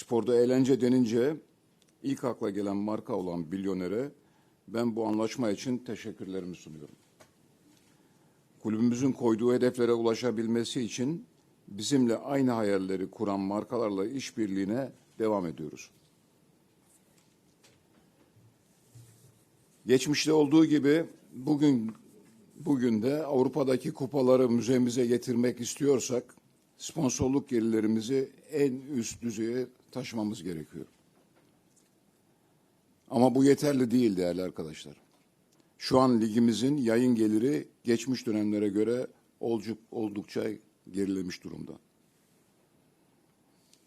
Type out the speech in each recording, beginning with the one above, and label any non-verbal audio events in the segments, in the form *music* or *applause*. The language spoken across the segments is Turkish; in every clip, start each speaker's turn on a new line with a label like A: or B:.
A: Sporda eğlence denince ilk akla gelen marka olan Bilyonere ben bu anlaşma için teşekkürlerimi sunuyorum. Kulübümüzün koyduğu hedeflere ulaşabilmesi için bizimle aynı hayalleri kuran markalarla işbirliğine devam ediyoruz. Geçmişte olduğu gibi bugün bugün de Avrupa'daki kupaları müzemize getirmek istiyorsak sponsorluk gelirlerimizi en üst düzeye taşımamız gerekiyor. Ama bu yeterli değil değerli arkadaşlar. Şu an ligimizin yayın geliri geçmiş dönemlere göre oldukça gerilemiş durumda.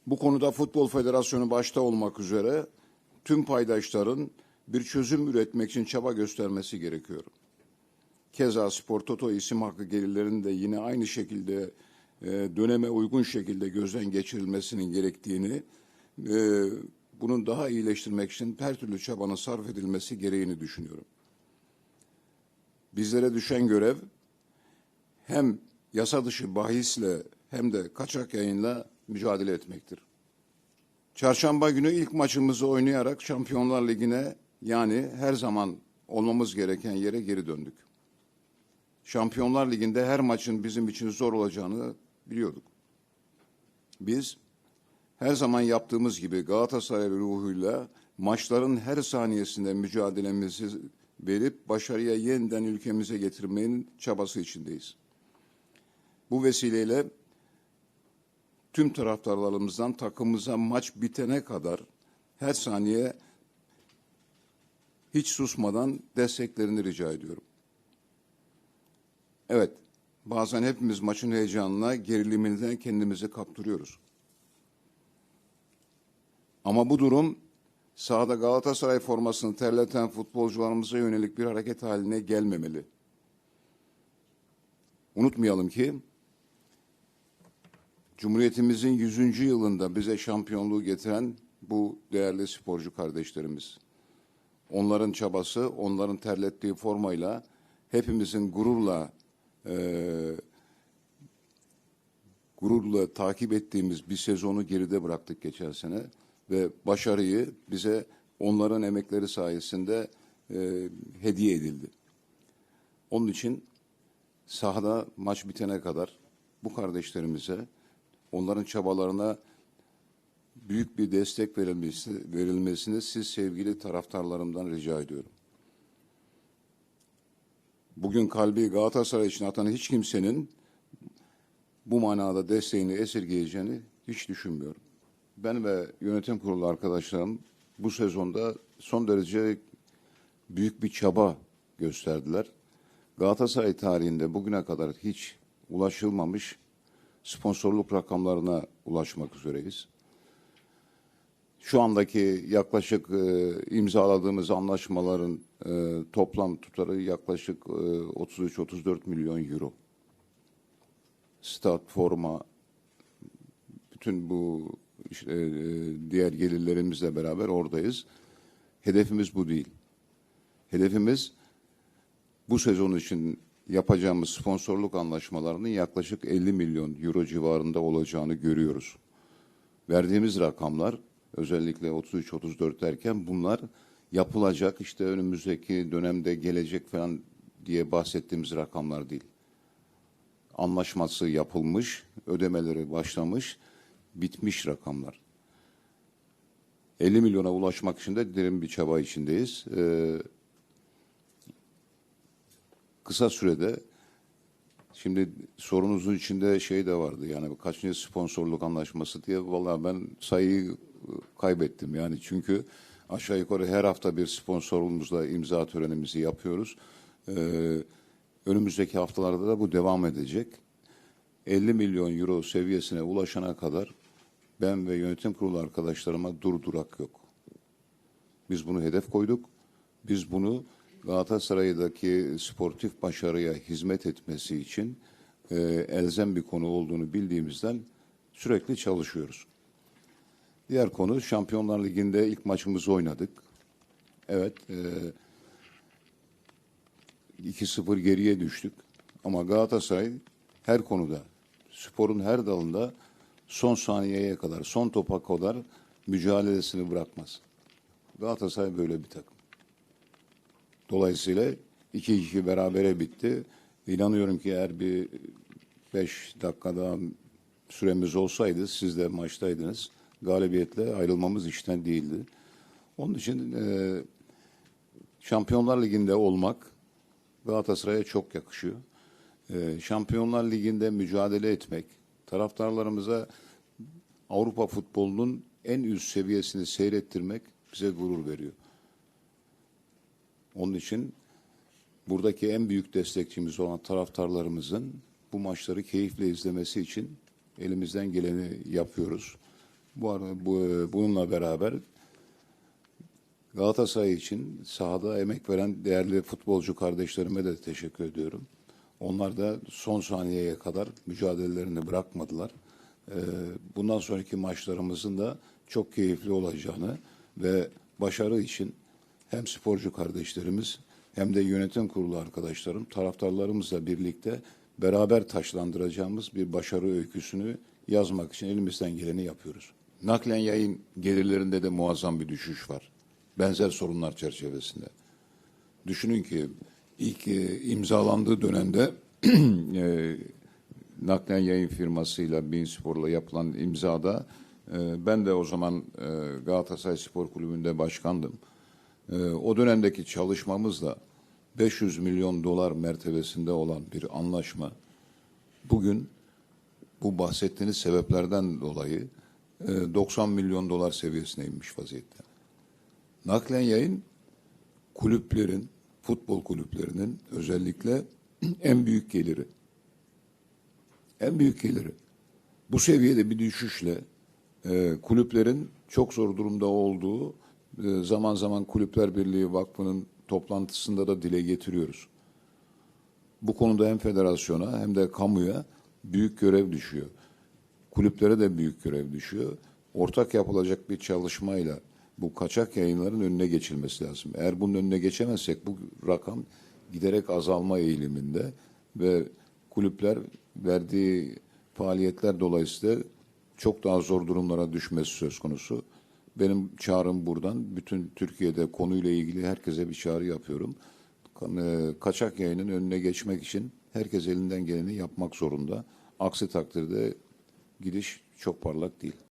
A: Bu konuda Futbol Federasyonu başta olmak üzere tüm paydaşların bir çözüm üretmek için çaba göstermesi gerekiyor. Keza Spor Toto isim hakkı gelirlerinin de yine aynı şekilde e, döneme uygun şekilde gözden geçirilmesinin gerektiğini, e, bunun daha iyileştirmek için her türlü çabanın sarf edilmesi gereğini düşünüyorum. Bizlere düşen görev hem yasa dışı bahisle hem de kaçak yayınla mücadele etmektir. Çarşamba günü ilk maçımızı oynayarak Şampiyonlar Ligi'ne yani her zaman olmamız gereken yere geri döndük. Şampiyonlar Ligi'nde her maçın bizim için zor olacağını biliyorduk. Biz her zaman yaptığımız gibi Galatasaray ruhuyla maçların her saniyesinde mücadelemizi verip başarıya yeniden ülkemize getirmenin çabası içindeyiz. Bu vesileyle tüm taraftarlarımızdan takımımıza maç bitene kadar her saniye hiç susmadan desteklerini rica ediyorum. Evet, bazen hepimiz maçın heyecanına, geriliminden kendimizi kaptırıyoruz. Ama bu durum sahada Galatasaray formasını terleten futbolcularımıza yönelik bir hareket haline gelmemeli. Unutmayalım ki Cumhuriyetimizin 100. yılında bize şampiyonluğu getiren bu değerli sporcu kardeşlerimiz. Onların çabası, onların terlettiği formayla hepimizin gururla e, gururla takip ettiğimiz bir sezonu geride bıraktık geçen sene ve başarıyı bize onların emekleri sayesinde e, hediye edildi. Onun için sahada maç bitene kadar bu kardeşlerimize onların çabalarına büyük bir destek verilmesi, verilmesini siz sevgili taraftarlarımdan rica ediyorum. Bugün kalbi Galatasaray için atan hiç kimsenin bu manada desteğini esirgeyeceğini hiç düşünmüyorum. Ben ve yönetim kurulu arkadaşlarım bu sezonda son derece büyük bir çaba gösterdiler. Galatasaray tarihinde bugüne kadar hiç ulaşılmamış sponsorluk rakamlarına ulaşmak üzereyiz. Şu andaki yaklaşık e, imzaladığımız anlaşmaların e, toplam tutarı yaklaşık e, 33-34 milyon euro. Stat, forma, bütün bu işte, e, diğer gelirlerimizle beraber oradayız. Hedefimiz bu değil. Hedefimiz bu sezon için yapacağımız sponsorluk anlaşmalarının yaklaşık 50 milyon euro civarında olacağını görüyoruz. Verdiğimiz rakamlar özellikle 33-34 derken bunlar yapılacak işte önümüzdeki dönemde gelecek falan diye bahsettiğimiz rakamlar değil. Anlaşması yapılmış, ödemeleri başlamış, bitmiş rakamlar. 50 milyona ulaşmak için de derin bir çaba içindeyiz. Ee, kısa sürede şimdi sorunuzun içinde şey de vardı yani kaçıncı sponsorluk anlaşması diye vallahi ben sayıyı kaybettim yani çünkü aşağı yukarı her hafta bir sponsorumuzla imza törenimizi yapıyoruz. Ee, önümüzdeki haftalarda da bu devam edecek. 50 milyon euro seviyesine ulaşana kadar ben ve yönetim kurulu arkadaşlarıma durdurak yok. Biz bunu hedef koyduk. Biz bunu Galatasaray'daki sportif başarıya hizmet etmesi için e, elzem bir konu olduğunu bildiğimizden sürekli çalışıyoruz. Diğer konu Şampiyonlar Ligi'nde ilk maçımızı oynadık. Evet, e, 2-0 geriye düştük. Ama Galatasaray her konuda, sporun her dalında son saniyeye kadar, son topa kadar mücadelesini bırakmaz. Galatasaray böyle bir takım. Dolayısıyla 2-2 berabere bitti. İnanıyorum ki eğer bir 5 dakika daha süremiz olsaydı siz de maçtaydınız. Galibiyetle ayrılmamız işten değildi. Onun için e, Şampiyonlar Ligi'nde olmak Galatasaray'a çok yakışıyor. E, Şampiyonlar Ligi'nde mücadele etmek, taraftarlarımıza Avrupa futbolunun en üst seviyesini seyrettirmek bize gurur veriyor. Onun için buradaki en büyük destekçimiz olan taraftarlarımızın bu maçları keyifle izlemesi için elimizden geleni yapıyoruz. Bu, ara- bu bununla beraber Galatasaray için sahada emek veren değerli futbolcu kardeşlerime de teşekkür ediyorum. Onlar da son saniyeye kadar mücadelelerini bırakmadılar. Ee, Bundan sonraki maçlarımızın da çok keyifli olacağını ve başarı için hem sporcu kardeşlerimiz hem de yönetim kurulu arkadaşlarım, taraftarlarımızla birlikte beraber taşlandıracağımız bir başarı öyküsünü yazmak için elimizden geleni yapıyoruz. Naklen yayın gelirlerinde de muazzam bir düşüş var. Benzer sorunlar çerçevesinde. Düşünün ki ilk e, imzalandığı dönemde *clears throat* e, naklen yayın firmasıyla Bein Spor'la yapılan imzada e, ben de o zaman e, Galatasaray Spor Kulübü'nde başkandım. E, o dönemdeki çalışmamızla 500 milyon dolar mertebesinde olan bir anlaşma bugün bu bahsettiğiniz sebeplerden dolayı e, 90 milyon dolar seviyesine inmiş vaziyette. Naklen yayın kulüplerin, futbol kulüplerinin özellikle *clears throat* en büyük geliri. En büyük geliri. Bu seviyede bir düşüşle e, kulüplerin çok zor durumda olduğu e, zaman zaman Kulüpler Birliği Vakfı'nın toplantısında da dile getiriyoruz. Bu konuda hem federasyona hem de kamuya büyük görev düşüyor. Kulüplere de büyük görev düşüyor. Ortak yapılacak bir çalışmayla bu kaçak yayınların önüne geçilmesi lazım. Eğer bunun önüne geçemezsek bu rakam giderek azalma eğiliminde ve kulüpler verdiği faaliyetler dolayısıyla çok daha zor durumlara düşmesi söz konusu. Benim çağrım buradan bütün Türkiye'de konuyla ilgili herkese bir çağrı yapıyorum. E, Kaçak yayının önüne geçmek için herkes elinden geleni yapmak zorunda. Aksi takdirde gidiş çok parlak değil.